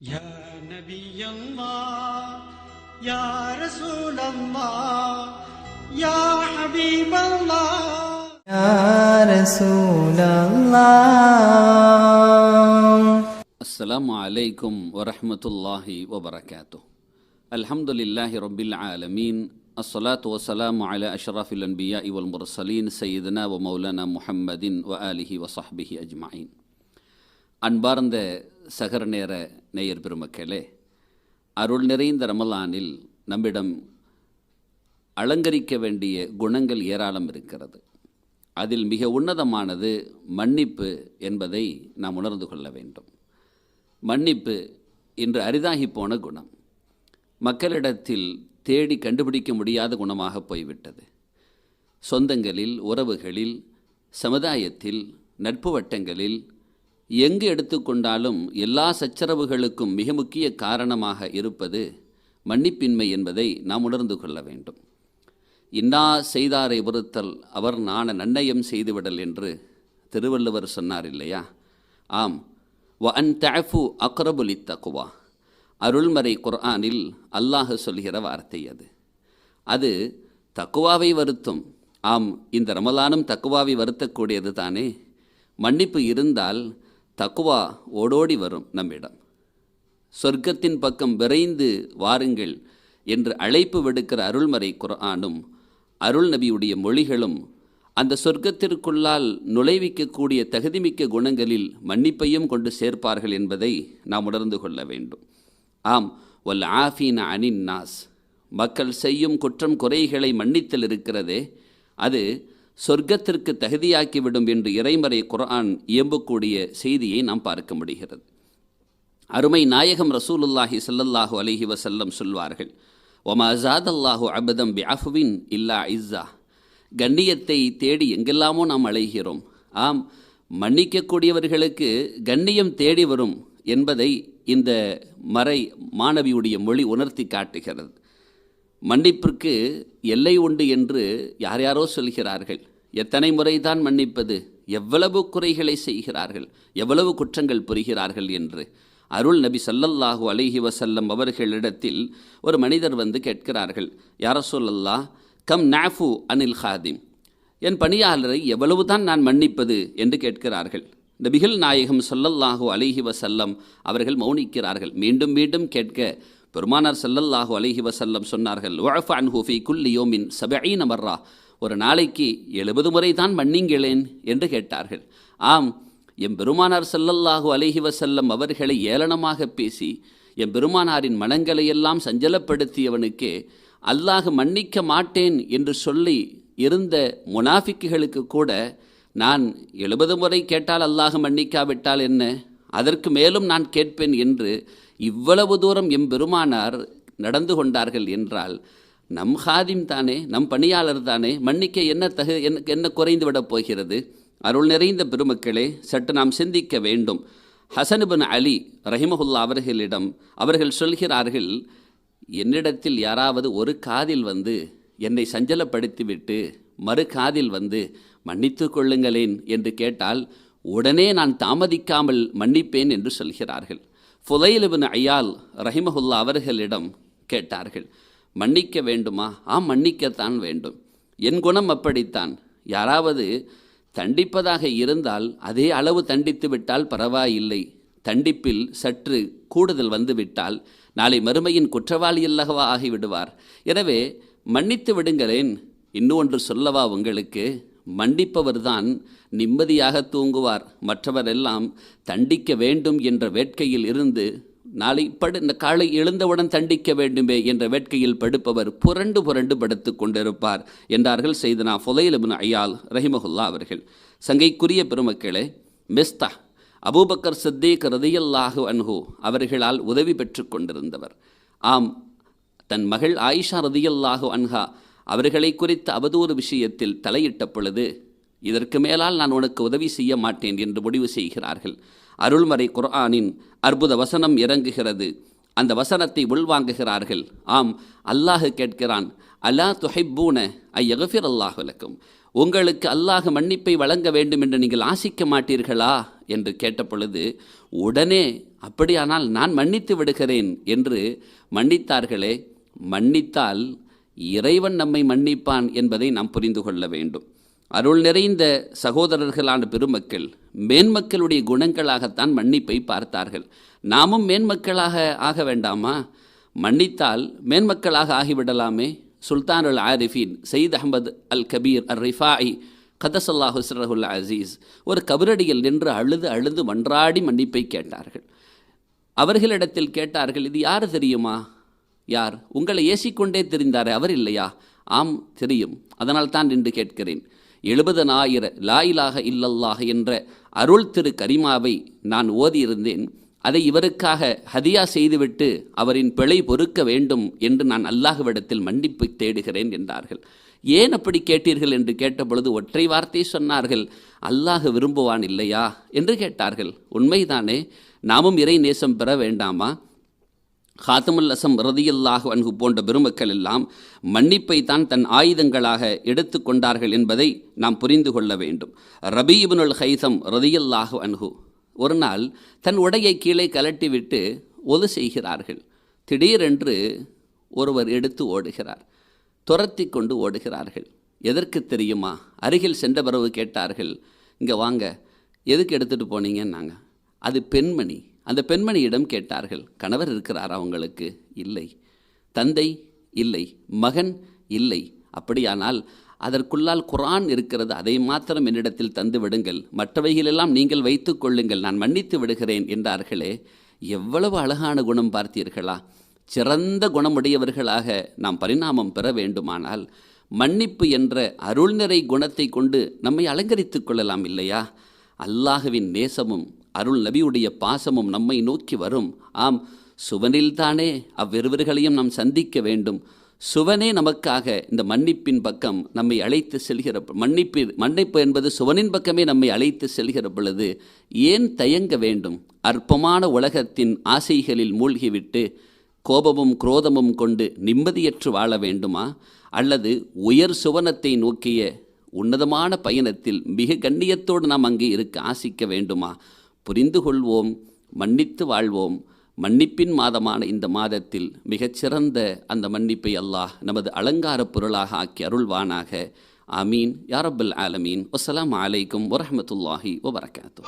يا نبي الله يا رسول الله يا حبيب الله. يا رسول الله. السلام عليكم ورحمة الله وبركاته. الحمد لله رب العالمين الصلاة والسلام على أشرف الأنبياء والمرسلين سيدنا ومولانا محمد وآله وصحبه أجمعين. أنبارند சகர நேர நேயர் பெருமக்களே அருள் நிறைந்த ரமலானில் நம்மிடம் அலங்கரிக்க வேண்டிய குணங்கள் ஏராளம் இருக்கிறது. அதில் மிக உன்னதமானது மன்னிப்பு என்பதை நாம் உணர்ந்து கொள்ள வேண்டும். மன்னிப்பு இன்று அரிதாகி போன குணம். மக்களிடத்தில் தேடி கண்டுபிடிக்க முடியாத குணமாக போய்விட்டது. சொந்தங்களில் உறவுகளில் சமுதாயத்தில் நட்பு வட்டங்களில் எங்கு எடுத்துக்கொண்டாலும் எல்லா சச்சரவுகளுக்கும் மிக முக்கிய காரணமாக இருப்பது மன்னிப்பின்மை என்பதை நாம் உணர்ந்து கொள்ள வேண்டும். இன்னா செய்தாரை பொறுத்தல் அவர் நாண நன்னயம் செய்துவிடல் என்று திருவள்ளுவர் சொன்னார் இல்லையா? ஆம். வ அன் தஃபு அக்ரபுலி தக்குவா அருள்மறை குர்ஆனில் அல்லாஹ் சொல்கிற வார்த்தை அது. அது தக்குவாவை வருத்தும். ஆம் இந்த ரமலானும் தக்குவாவை வருத்தக்கூடியது தானே? மன்னிப்பு இருந்தால் தக்குவா ஓடோடி வரும் நம்மிடம். சொர்க்கத்தின் பக்கம் விரைந்து வாருங்கள் என்று அழைப்பு விடுக்கிற அருள்மறை குரானும் அருள் நபியுடைய மொழிகளும் அந்த சொர்க்கத்திற்குள்ளால் நுழைவிக்கக்கூடிய தகுதிமிக்க குணங்களில் மன்னிப்பையும் கொண்டு சேர்ப்பார்கள் என்பதை நாம் உணர்ந்து கொள்ள வேண்டும். ஆம் ஒல் ஆஃபீன அனின் நாஸ். மக்கள் செய்யும் குற்றம் குறைகளை மன்னித்தல் இருக்கிறதே அது சொர்க்கத்திற்கு தகுதியாக்கிவிடும் என்று இறைமறை குரான் இயம்பக்கூடிய செய்தியை நாம் பார்க்க முடிகிறது. அருமை நாயகம் ரசூலுல்லாஹி சல்லல்லாஹு அலஹி வசல்லம் சொல்வார்கள் ஒமா அல்லாஹு அபதம் பி இல்லா இஸ்ஸா. கண்ணியத்தை தேடி எங்கெல்லாமோ நாம் அலைகிறோம். ஆம் மன்னிக்கக்கூடியவர்களுக்கு கண்ணியம் தேடி வரும் என்பதை இந்த மறை மாணவியுடைய மொழி உணர்த்தி காட்டுகிறது. மன்னிப்பிற்கு எல்லை உண்டு என்று யார் யாரோ சொல்கிறார்கள். எத்தனை முறைதான் மன்னிப்பது? எவ்வளவு குறைகளை செய்கிறார்கள்? எவ்வளவு குற்றங்கள் புரிகிறார்கள் என்று. அருள் நபி சல்லல்லாஹு அலிஹி வசல்லம் அவர்களிடத்தில் ஒரு மனிதர் வந்து கேட்கிறார்கள் யார சொல்லல்லா கம் நாஃபு அனில் ஹாதிம். என் பணியாளரை எவ்வளவு தான் நான் மன்னிப்பது? என்று கேட்கிறார்கள். நபிகள் நாயகம் சொல்லல்லாஹு அலிஹி வசல்லம் அவர்கள் மௌனிக்கிறார்கள். மீண்டும் மீண்டும் கேட்க பெருமானார் சல்லல்லாஹு அலிஹி வசல்லம் சொன்னார்கள் உழஃப் அன்ஹு ஃபி குல்லி யோமின் சபீன ஒரு நாளைக்கு எழுபது முறை தான் மன்னிங்களேன் என்று கேட்டார்கள். ஆம் எம்பெருமானார் செல்லல்லாஹு சல்லல்லாஹு அலைஹி வசல்லம் அவர்களை ஏளனமாக பேசி எம்பெருமானாரின் மனங்களையெல்லாம் மனங்களை எல்லாம் சஞ்சலப்படுத்தியவனுக்கே அல்லாஹ் மன்னிக்க மாட்டேன் என்று சொல்லி இருந்த முனாஃபிக்குகளுக்கு கூட நான் எழுபது முறை கேட்டால் அல்லாஹ் மன்னிக்காவிட்டால் என்ன? அதற்கு மேலும் நான் கேட்பேன் என்று இவ்வளவு தூரம் எம்பெருமானார் நடந்து கொண்டார்கள் என்றால் நம் ஹாதிம் தானே நம் பணியாளர் தானே மன்னிக்க என்ன தகு என்ன என்ன குறைந்து விடப் போகிறது? அருள் நிறைந்த பெருமக்களே சற்று நாம் சிந்திக்க வேண்டும். ஹசனுபின் அலி ரஹிமஹுல்லா அவர்களிடம் அவர்கள் சொல்கிறார்கள் என்னிடத்தில் யாராவது ஒரு காதில் வந்து என்னை சஞ்சலப்படுத்திவிட்டு மறு காதில் வந்து மன்னித்து கொள்ளுங்களேன் என்று கேட்டால் உடனே நான் தாமதிக்காமல் மன்னிப்பேன் என்று சொல்கிறார்கள். ஃபுதைலிபின் ஐயால் ரஹிமஹுல்லா அவர்களிடம் கேட்டார்கள். மன்னிக்க வேண்டுமா? ஆ மன்னிக்கத்தான் வேண்டும். என் குணம் அப்படித்தான். யாராவது தண்டிப்பதாக இருந்தால் அதே அளவு தண்டித்து விட்டால் பரவாயில்லை. தண்டிப்பில் சற்று கூடுதல் வந்துவிட்டால் நாளை மறுமையின் குற்றவாளி அல்லவா ஆகிவிடுவார். எனவே மன்னித்து விடுங்களேன். இன்னொன்று சொல்லவா உங்களுக்கு? மன்னிப்பவர்தான் நிம்மதியாக தூங்குவார். மற்றவரெல்லாம் தண்டிக்க வேண்டும் என்ற வேட்கையில் இருந்து நாளை படு இந்த காலை எழுந்தவுடன் தண்டிக்க வேண்டுமே என்ற வேட்கையில் படுப்பவர் புரண்டு புரண்டு படுத்து கொண்டிருப்பார் என்றார்கள் செய்தனா ஃபுலைலபின் ஐயால் ரஹிமஹுல்லா அவர்கள். சங்கைக்குரிய பெருமக்களே மிஸ்தா அபூபக்கர் சித்தீக் ரதியல்லாஹு அன்ஹு அவர்களால் உதவி பெற்று கொண்டிருந்தவர். ஆம் தன் மகள் ஆயிஷா ரதியல்லாஹு அன்ஹா அவர்களை குறித்த அவதூறு விஷயத்தில் தலையிட்ட பொழுது இதற்கு மேலால் நான் உனக்கு உதவி செய்ய மாட்டேன் என்று முடிவு செய்கிறார்கள். அருள்மறை குர்ஆனின் அற்புத வசனம் இறங்குகிறது. அந்த வசனத்தை உள்வாங்குகிறார்கள். ஆம் அல்லாஹ் கேட்கிறான் அல்லா துஹைப்பூன ஐ யகஃபிர் அல்லாஹுலக்கும் உங்களுக்கு அல்லாஹ் மன்னிப்பை வழங்க வேண்டும் என்று நீங்கள் ஆசிக்க மாட்டீர்களா? என்று கேட்ட பொழுது உடனே அப்படியானால் நான் மன்னித்து விடுகிறேன். என்று மன்னித்தார்களே. மன்னித்தால் இறைவன் நம்மை மன்னிப்பான் என்பதை நாம் புரிந்து கொள்ள வேண்டும். அருள் நிறைந்த சகோதரர்களான பெருமக்கள் மேன்மக்களுடைய குணங்களாகத்தான் மன்னிப்பை பார்த்தார்கள். நாமும் மேன்மக்களாக ஆக வேண்டாமா? மன்னித்தால் மேன்மக்களாக ஆகிவிடலாமே. Sultan al Arifin Sayyid Ahmad al Kabir al Rifai கதசல்லா ஹுஸ்ரஹுல் அசீஸ் ஒரு கபரடியில் நின்று அழுது அழுது மன்றாடி மன்னிப்பை கேட்டார்கள். அவர்களிடத்தில் கேட்டார்கள் இது யார் தெரியுமா? யார்? உங்களை ஏசிக்கொண்டே தெரிந்தாரே அவர் இல்லையா? ஆம் தெரியும். அதனால் தான் நின்று கேட்கிறேன். எழுபதனாயிர லாயிலாக இல்லல்லாக என்ற அருள் திரு கரிமாவை நான் ஓதியிருந்தேன். அதை இவருக்காக ஹதியா செய்துவிட்டு அவரின் பிழை பொறுக்க வேண்டும் என்று நான் அல்லாஹுவிடத்தில் மன்னிப்பு தேடுகிறேன் என்றார்கள். ஏன் அப்படி கேட்டீர்கள் என்று கேட்டபொழுது ஒற்றை வார்த்தை சொன்னார்கள் அல்லாஹ் விரும்புவான் இல்லையா? என்று கேட்டார்கள். உண்மைதானே நாமும் இறை நேசம் பெற வேண்டாமா? ஹாத்தமுல் அசம் ரதியல்லாஹு அன்ஹு போன்ற பெருமக்கள் எல்லாம் மன்னிப்பை தான் தன் ஆயுதங்களாக எடுத்துக்கொண்டார்கள் என்பதை நாம் புரிந்து கொள்ள வேண்டும். ரபீபுனுல் ஹைசம் ரதியல்லாஹு அன்ஹு ஒரு நாள் தன் உடையை கீழே கலட்டிவிட்டு ஒது செய்கிறார்கள். திடீரென்று ஒருவர் எடுத்து ஓடுகிறார். துரத்தி கொண்டு ஓடுகிறார்கள். எதற்கு தெரியுமா? அருகில் சென்ற பிறகு கேட்டார்கள் இங்கே வாங்க எதுக்கு எடுத்துகிட்டு போனீங்கன்னாங்க? அது பெண்மணி. அந்த பெண்மணியிடம் கேட்டார்கள் கணவர் இருக்கிறாரா அவங்களுக்கு இல்லை. தந்தை இல்லை. மகன் இல்லை. அப்படியானால் அதற்குள்ளால் குரான் இருக்கிறது அதை மாத்திரம் என்னிடத்தில் தந்து விடுங்கள். மற்றவைகளெல்லாம் நீங்கள் வைத்து கொள்ளுங்கள். நான் மன்னித்து விடுகிறேன் என்றார்களே. எவ்வளவு அழகான குணம் பார்த்தீர்களா? சிறந்த குணமுடையவர்களாக நாம் பரிணாமம் பெற வேண்டுமானால் மன்னிப்பு என்ற அருள்நிறை குணத்தை கொண்டு நம்மை அலங்கரித்துக் கொள்ளலாம் இல்லையா? அல்லாஹுவின் நேசமும் அருள் நபியுடைய பாசமும் நம்மை நோக்கி வரும். ஆம் சுவனில்தானே அவ்விருவர்களையும் நாம் சந்திக்க வேண்டும். சுவனே நமக்காக இந்த மன்னிப்பின் பக்கம் நம்மை அழைத்து செல்கிற மன்னிப்பு மன்னிப்பு என்பது சுவனின் பக்கமே நம்மை அழைத்து செல்கிற பொழுது ஏன் தயங்க வேண்டும்? அற்பமான உலகத்தின் ஆசைகளில் மூழ்கிவிட்டு கோபமும் குரோதமும் கொண்டு நிம்மதியற்று வாழ வேண்டுமா? அல்லது உயர் சுவனத்தை நோக்கிய உன்னதமான பயணத்தில் மிக கண்ணியத்தோடு நாம் அங்கே இருக்க ஆசிக்க வேண்டுமா? புரிந்து கொள்வோம் மன்னித்து வாழ்வோம். மன்னிப்பின் மாதமான இந்த மாதத்தில் மிகச்சிறந்த அந்த மன்னிப்பை அல்லாஹ் நமது அலங்கார பொருளாக ஆக்கி அருள்வானாக. ஆமீன். யாரபுல் ஆலமீன். வசலாம் அலைக்கும் வரமத்துல்லாஹி வபரகாத்தூ